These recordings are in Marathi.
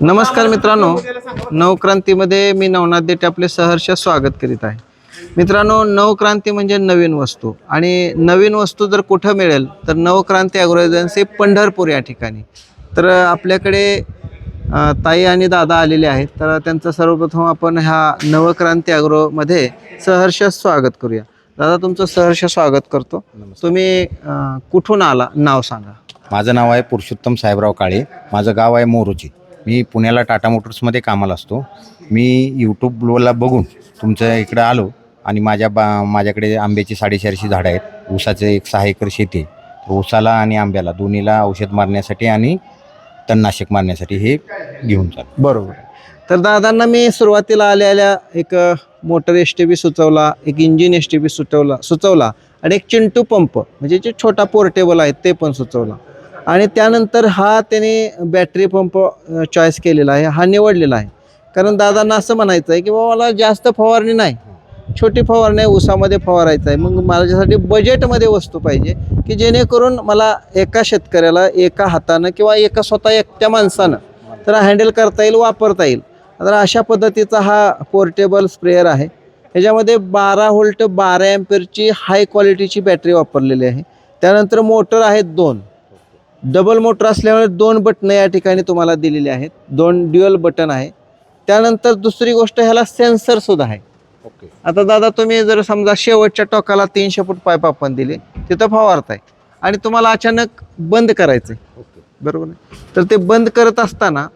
नमस्कार मित्रांनो नवक्रांतीमध्ये मी नवनाथ देठे आपले सहर्ष स्वागत करीत आहे. मित्रांनो नवक्रांती म्हणजे नवीन वस्तू आणि नवीन वस्तू जर कुठं मिळेल तर नवक्रांती ॲग्रो एजन्सी पंढरपूर या ठिकाणी. तर आपल्याकडे ताई आणि दादा आलेले आहेत तर त्यांचं सर्वप्रथम आपण ह्या नवक्रांती ॲग्रोमध्ये सहर्ष स्वागत करूया. दादा तुमचं सहर्ष स्वागत करतो. तुम्ही कुठून आला? नाव सांगा. माझं नाव आहे पुरुषोत्तम साहेबराव काळे. माझं गाव आहे मोरोची मी पुण्याला टाटा मोटर्समध्ये कामाला असतो. मी यूट्यूबला बघून तुमच्या इकडं आलो आणि माझ्या बा माझ्याकडे आंब्याची साडेचारशे झाडं आहेत. ऊसाचे एक सहा एकर शेती आहे. ऊसाला आणि आंब्याला दोन्हीला औषध मारण्यासाठी आणि तणनाशक मारण्यासाठी हे घेऊन चालू बरोबर. तर दादांना मी सुरुवातीला आल्या आल्या एक मोटर एस टी बी सुचवला एक इंजिन एस टी बी सुचवला सुचवला आणि एक चिंटू पंप म्हणजे जे छोटा पोर्टेबल आहे ते पण सुचवला. आणि त्यानंतर हा त्याने बॅटरी पंप चॉईस केलेला आहे. हा निवडलेला आहे. कारण दादांना असं म्हणायचं आहे की बाबा मला जास्त फवारणी नाही. छोटी फवारणी आहे ऊसामध्ये फवारायचं आहे. मग माझ्यासाठी बजेटमध्ये वस्तू पाहिजे की जेणेकरून मला एका शेतकऱ्याला एका हातानं किंवा एका स्वतः एकट्या माणसानं तर हँडल करता येईल वापरता येईल. तर अशा पद्धतीचा हा पोर्टेबल स्प्रेअर आहे. ह्याच्यामध्ये बारा व्होल्ट बारा एम्पेरची हाय क्वालिटीची बॅटरी वापरलेली आहे. त्यानंतर मोटर आहेत दोन. डबल मोटर असल्यामुळे दोन बटणं या ठिकाणी तुम्हाला दिलेली आहेत. दोन ड्युअल बटन आहे. त्यानंतर दुसरी गोष्ट ह्याला सेन्सरसुद्धा आहे. ओके आता दादा तुम्ही जर समजा शेवटच्या टोकाला तीनशे फूट पाईप आपण दिले तिथं फवारताय. आणि तुम्हाला अचानक बंद करायचं आहे ओके बरोबर आहे? तर ते बंद करत असताना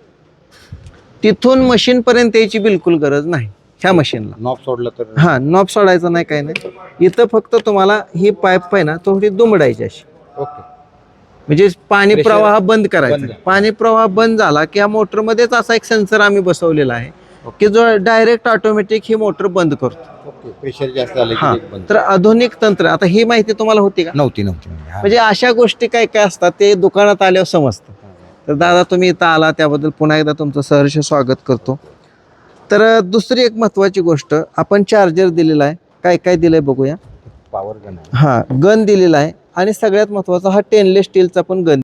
तिथून मशीनपर्यंत यायची बिलकुल गरज नाही. ह्या मशीनला नॉब सोडलं तर? हां नॉब सोडायचं नाही काही नाही. इथं फक्त तुम्हाला ही पाईप आहे ना थोडी दुमडायची अशी. ओके म्हणजे पाणी Pressure प्रवाह बंद करायचा. पाणी प्रवाह बंद झाला की ह्या मोटरमध्येच असा एक सेन्सर आम्ही बसवलेला आहे. की जो डायरेक्ट ऑटोमॅटिक ही मोटर बंद करतो. ओके प्रेशर जास्त हा. की बंद. तर आधुनिक तंत्र आता ही माहिती तुम्हाला होती का? नव्हती नव्हती म्हणजे हा. म्हणजे अशा गोष्टी काय काय असतात ते दुकानात आल्यावर समजतं. तर दादा तुम्ही इथं आला त्याबद्दल पुन्हा एकदा तुमचं सहर्ष स्वागत करतो. तर अ, दुसरी एक महत्त्वाची गोष्ट आपण चार्जर दिलेला आहे. काय काय दिलंय बघूया. पॉवर गन हा गन दिलेला आहे. आणि सगळ्यात महत्त्वाचा हा टेनलेस स्टीलचा पण गन